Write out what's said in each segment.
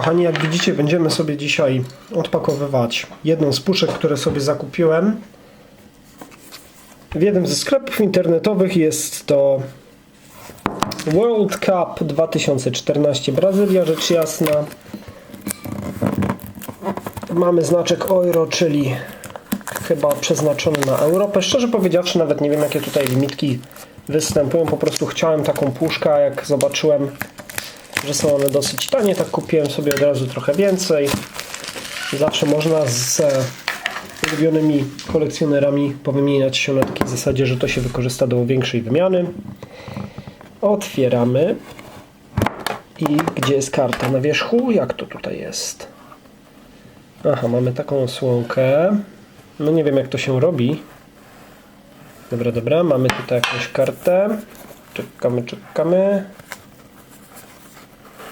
Kochani, jak widzicie, będziemy sobie dzisiaj odpakowywać jedną z puszek, które sobie zakupiłem. W jednym ze sklepów internetowych jest to World Cup 2014 Brazylia, rzecz jasna. Mamy znaczek euro, czyli chyba przeznaczony na Europę. Szczerze powiedziawszy, nawet nie wiem, jakie tutaj limitki występują. Po prostu chciałem taką puszkę, jak zobaczyłem, że są one dosyć tanie, tak kupiłem sobie od razu trochę więcej. Zawsze można z ulubionymi kolekcjonerami powymieniać się na takiej zasadzie, że to się wykorzysta do większej wymiany. Otwieramy. I gdzie jest karta na wierzchu? Jak to tutaj jest? Aha, mamy taką osłonkę. No nie wiem jak to się robi. Dobra, dobra, mamy tutaj jakąś kartę. Czekamy, czekamy.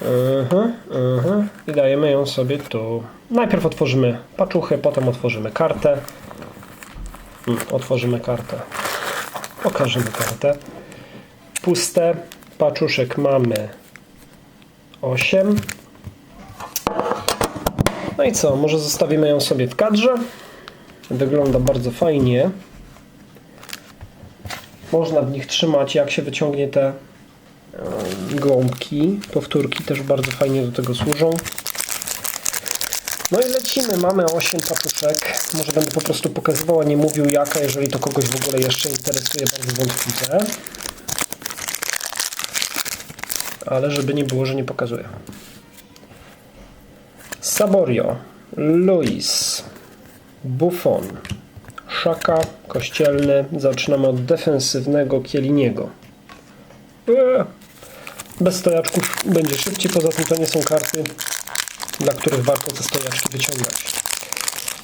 Mhm, mhm. I dajemy ją sobie tu. Najpierw otworzymy paczuchę, potem otworzymy kartę. Mm, Otworzymy kartę. Pokażemy kartę. Puste. Paczuszek mamy 8. No i co? Może zostawimy ją sobie w kadrze. Wygląda bardzo fajnie. Można w nich trzymać, jak się wyciągnie te gąbki, powtórki też bardzo fajnie do tego służą. No i lecimy, mamy 8 paczuszek. Może będę po prostu pokazywał, a nie mówił jaka, jeżeli to kogoś w ogóle jeszcze interesuje, bardzo wątpliwe. Ale żeby nie było, że nie pokazuję. Saborio, Luis, Buffon, Szaka, Kościelny. Zaczynamy od defensywnego Kieliniego. Eee, Bez stojaczków będzie szybciej, poza tym to nie są karty, dla których warto te stojaczki wyciągać.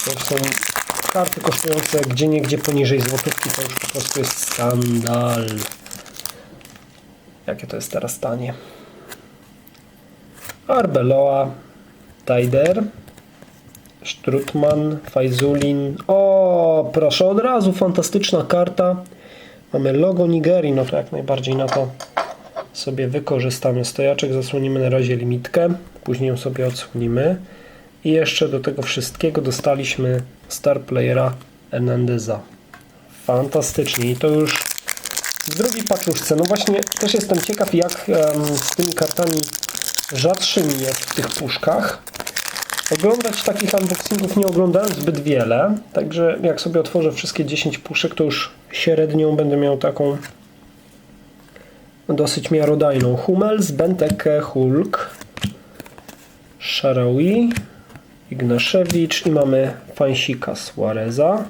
To są karty kosztujące gdzie niegdzie poniżej złotówki, to już po prostu jest skandal. Jakie to jest teraz tanie. Arbeloa, Tider, Strutman, Fajzulin. O, proszę, od razu fantastyczna karta. Mamy logo Nigerii, no to jak najbardziej na to sobie wykorzystamy. Stojaczek zasłonimy na razie limitkę, później ją sobie odsłonimy. I jeszcze do tego wszystkiego dostaliśmy Star Playera Hernandeza. Fantastycznie. I to już w drugiej paczuszce. No właśnie, też jestem ciekaw, jak em, z tymi kartami rzadszymi jest w tych puszkach. Oglądać takich unboxingów nie oglądałem zbyt wiele, także jak sobie otworzę wszystkie 10 puszek, to już średnią będę miał taką dosyć miarodajną. Hummels, Benteke, Hulk, Sharawi, Ignaszewicz i mamy Fansika Suareza.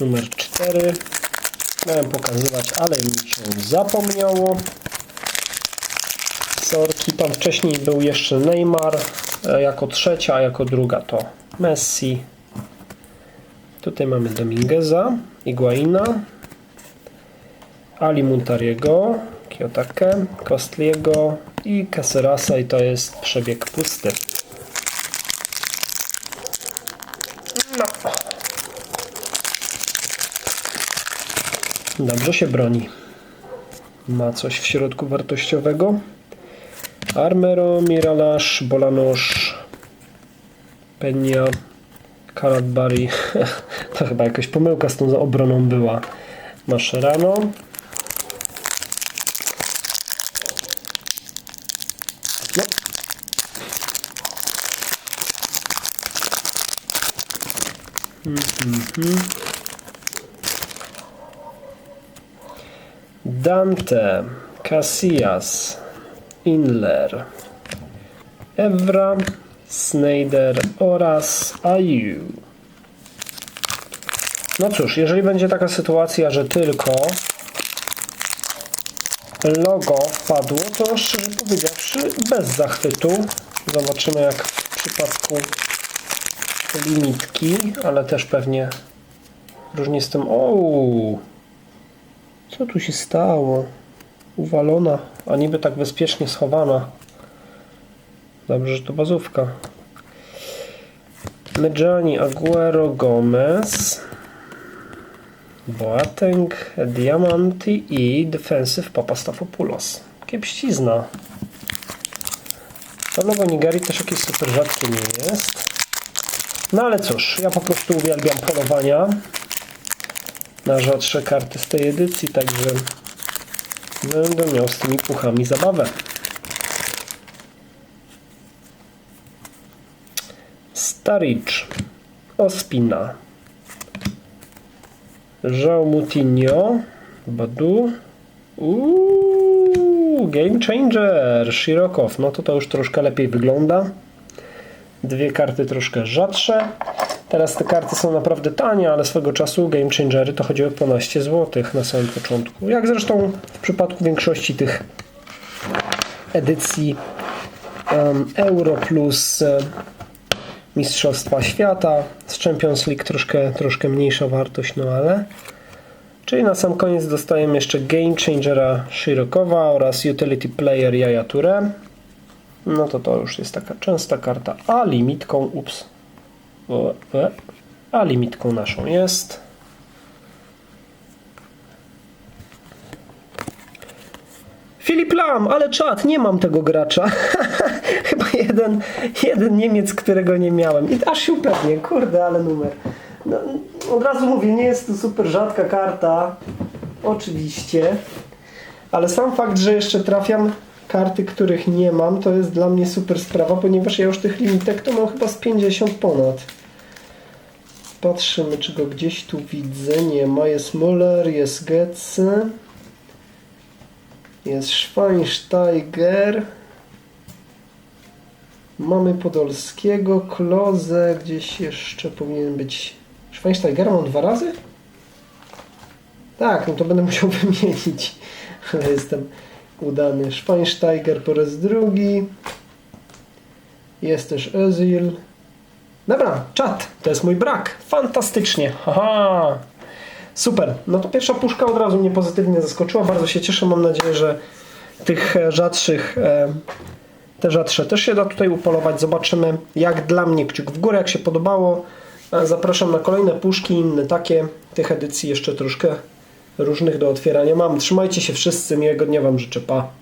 Numer 4. Miałem pokazywać, ale mi się zapomniało. Sorki, tam wcześniej był jeszcze Neymar e, jako trzecia, a jako druga to Messi. Tutaj mamy Domingueza, Iguaina, Ali Muntariego, Kiyotake, Kostliego i Cacerasa i to jest przebieg pusty. No. Dobrze się broni. Ma coś w środku wartościowego. Armero, Miralash, Bolanosz, Peña, Karadbari. to chyba jakaś pomyłka z tą obroną była. Mascherano. Dante, Casillas, Inler, Evra, Snyder oraz Ayu. No cóż, jeżeli będzie taka sytuacja, że tylko logo wpadło, to szczerze powiedziawszy bez zachwytu. Zobaczymy jak w przypadku limitki, ale też pewnie różnie z tym... O, Co tu się stało? Uwalona, a niby tak bezpiecznie schowana. Dobrze, że to bazówka. Medjani, Aguero, Gomez, Boateng, Diamanti i Defensive Papastafopoulos. Kiepścizna. To logo Nigerii też jakieś super rzadkie nie jest. No ale cóż, ja po prostu uwielbiam polowania na rzadsze karty z tej edycji, także będę miał z tymi puchami zabawę. Staricz, Ospina, João Badu, Uuu, Game Changer, Shirokow, no to to już troszkę lepiej wygląda. Dwie karty troszkę rzadsze. Teraz te karty są naprawdę tanie, ale swego czasu Game Changery to chodziły po 12 zł na samym początku. Jak zresztą w przypadku większości tych edycji um, Euro plus e, Mistrzostwa Świata. Z Champions League troszkę, troszkę mniejsza wartość, no ale. Czyli na sam koniec dostajemy jeszcze Game Changera Shirokowa oraz Utility Player Yaya Toure. No to to już jest taka częsta karta, a limitką, ups, e, a limitką naszą jest Filip Lam, ale czat, nie mam tego gracza. Chyba jeden, jeden Niemiec, którego nie miałem. I aż się upewnię, kurde, ale numer. No, od razu mówię, nie jest to super rzadka karta. Oczywiście. Ale sam fakt, że jeszcze trafiam karty, których nie mam, to jest dla mnie super sprawa, ponieważ ja już tych limitek to mam chyba z 50 ponad. Patrzymy, czy go gdzieś tu widzę. Nie ma. Jest Muller, jest Getze. Jest Schweinsteiger. Mamy Podolskiego, Kloze, gdzieś jeszcze powinien być. Schweinsteigera mam dwa razy? Tak, no to będę musiał wymienić. Ale jestem udany. Schweinsteiger po raz drugi. Jest też Özil. Dobra, czat, to jest mój brak. Fantastycznie. Haha. Super. No to pierwsza puszka od razu mnie pozytywnie zaskoczyła. Bardzo się cieszę. Mam nadzieję, że tych e, rzadszych, e, te rzadsze też się da tutaj upolować. Zobaczymy. Jak dla mnie kciuk w górę, jak się podobało. E, Zapraszam na kolejne puszki, inne takie. Tych edycji jeszcze troszkę różnych do otwierania mam. Trzymajcie się wszyscy. Miłego dnia Wam życzę. Pa.